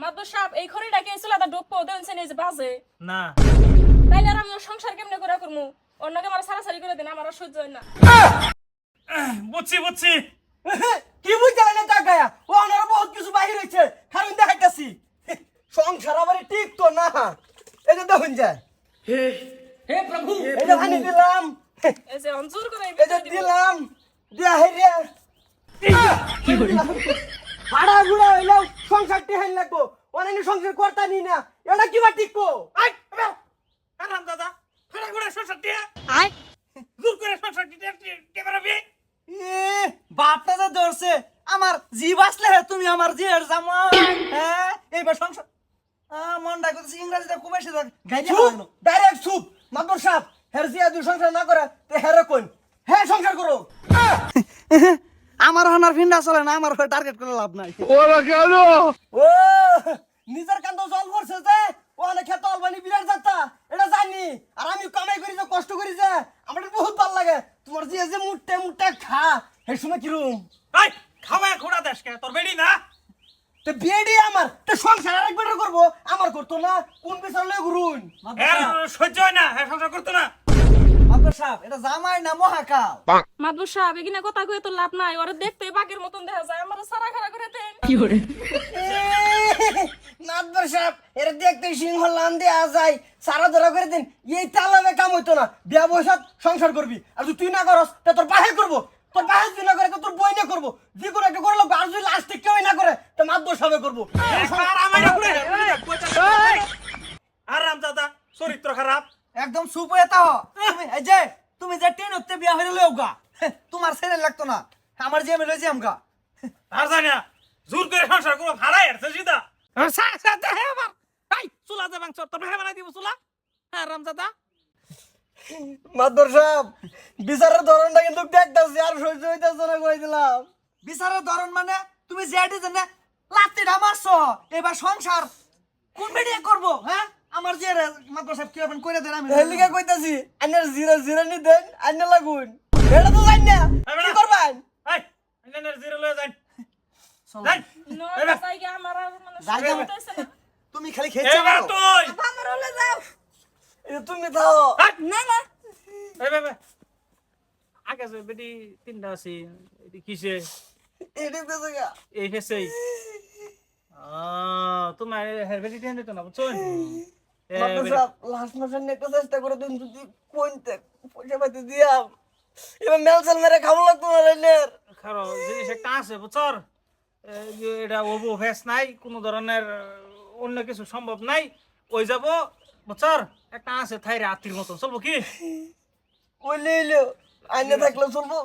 মাদবর সাহেব এই খড়িটা কে ছিল তা ডোপ দেন এই যে বাজে। না। তাইলে আর আমি সংসার কেমনে করে করমু? অন্যকে আমার সারাসারি করে দিন আমার আর সহ্য হয় না। বুঝছি বুঝছি। কি বুঝতে পারলেন তা গায়া? ও আমার বহুত কিছু বাহির হয়েছে কারণ দেখাইতাছি। সংসার আবার ঠিক তো না? এই যে দেখুন যায়। হে প্রভু। এই যে পানি দিলাম। এই যে অঞ্জুর করে এই যে দিলাম। দিয়া হেরিয়া ভাড়া গুড়া হইলেও সংসার টেহাইন লাগবো। অনেক সংসার করতা নি না। এটা কিবা ঠিক কো আই আরাম দাদা। ফেরা করে সংসার টিয়া দূর করে সংসার বেরোবি এ বাপটা যে ধরছে আমার জি বাসলে হে তুমি আমার জি এর জামাই হ্যাঁ এইবার সংসার মনটা করতেছে ইংরেজিতে খুব বেশি গাইতে ডাইরেক্ট চুপ মাদর সাহেব হের জিয়া দুই সংসার না করে তে হেরে কোন হ্যাঁ সংসার করো। আমার হানার ফিন্ডা চলে না আমার টার্গেট করে লাভ নাই। ও নিজের কান্দ জল পড়ছে যে ও অনেক খেত অলবানি বিরাট যাত্রা এটা জানি। আর আমি কামাই করি যে কষ্ট করি যে আমার বহুত ভালো লাগে। তোমার যে যে মুটে মুটে খা হে সময় কিরম আই খাওয়া খোড়া দেশকে তোর বেড়ি না? তো বিয়েডি আমার। তো সংসার আরেক বেটার করব আমার করতো না কোন বিচার লয়ে ঘুরুন এর সহ্য হয় না হ্যাঁ সংসার করতো না। মাদর সাহেব এটা জামাই না মহাকাল? মাদবর সাহেব এখানে কথা কয়ে তো লাভ নাই ওরা দেখতে বাঘের মতন দেখা যায় আমার সারা খারা করে দেন নাদবর সাহেব এর দেখতে সিংহ লান দেয়া যায় সারা ধরা করে দিন এই তালামে কাম হইতো না বিয়া বয়সাত সংসার করবি আর যদি তুই না করস তা তোর বাহে করব তোর বাহে যদি না করে তোর বই না করব যে কোনো একটা করল আর যদি লাস্টে কেউ না করে তো মাদবর সাহেব করব। আরাম দাদা চরিত্র খারাপ। একদম সুপ হয়ে তাও তুমি এই যে তুমি যে ট্রেন হতে বিয়া হয়ে লও গা তোমার ছেলে লাগতো না আমার যে আমি লইছি আমগা। আর জানি না জোর করে সংসার করব ভাড়াই আসছে সিধা হে আমার। আই চুলা দে মাংস তোর ভাই বানাই দিব চুলা। হ্যাঁ রাম দাদা মাদর সাহেব বিচারের ধরনটা কিন্তু দেখতেছি আর সহ্য হইতেছে না কই দিলাম। বিচারের ধরন মানে তুমি যেটি জানে লাত্তি মারছ এবার সংসার কোন বেডিয়ে করব হ্যাঁ? আমার যে মাদর সাহেব কি আপনি কইরা দেন আমি। হেলিকা কইতাছি আন্নার জিরা জিরা নি দেন আন্না লাগুন। এটা তো জানি না কি করবেন? আই এনে জিরো লয়ে আর মানে। তুমি খালি খেয়েছো এবার তুই। আমার হলে যাও। এটা তুমি আই, না না। এই। আগে যে বেটি তিনটা আছে এটি কিসে? এটা বেঁচে গা এই ফেসেই তোমার হের বেটি টেন দিত না বুঝছ? এ, মাদর বেটি- সাহেব লাস্ট মাসের একটা চেষ্টা করে দিন যদি কোনতে পয়সা পাতি দিয়াম। এবার মেলসেল মেরে খাব লাগতো না রেলের খারো জিনিস একটা আছে বুঝছর? এটা ওবো ফেস নাই কোনো ধরনের অন্য কিছু সম্ভব নাই ওই যাব বুঝছর? একটা আছে থাইরে আত্মীর মতো চলবো কি? আইনে থাকলে চলবো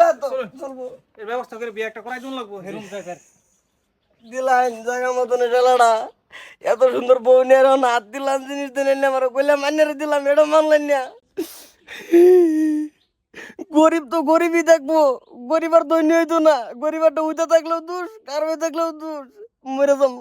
হাতো চলবো। এর ব্যবস্থা করে বিয়ে একটা করাই দিন লাগবো হেরুম দিলাম, জায়গা মতন ঠেলাটা এত সুন্দর বউ নিয়ে হাত দিলাম, জিনিস দিলেন না আমার কইলাম মান্যারে দিলাম, এটা মানলেন না। গরিব তো গরিবই দেখব, গরিব আর দৈন্য হইতো না, গরিব একটা উইতে থাকলেও দোষ কার থাকলেও দোষ, মরে যাব।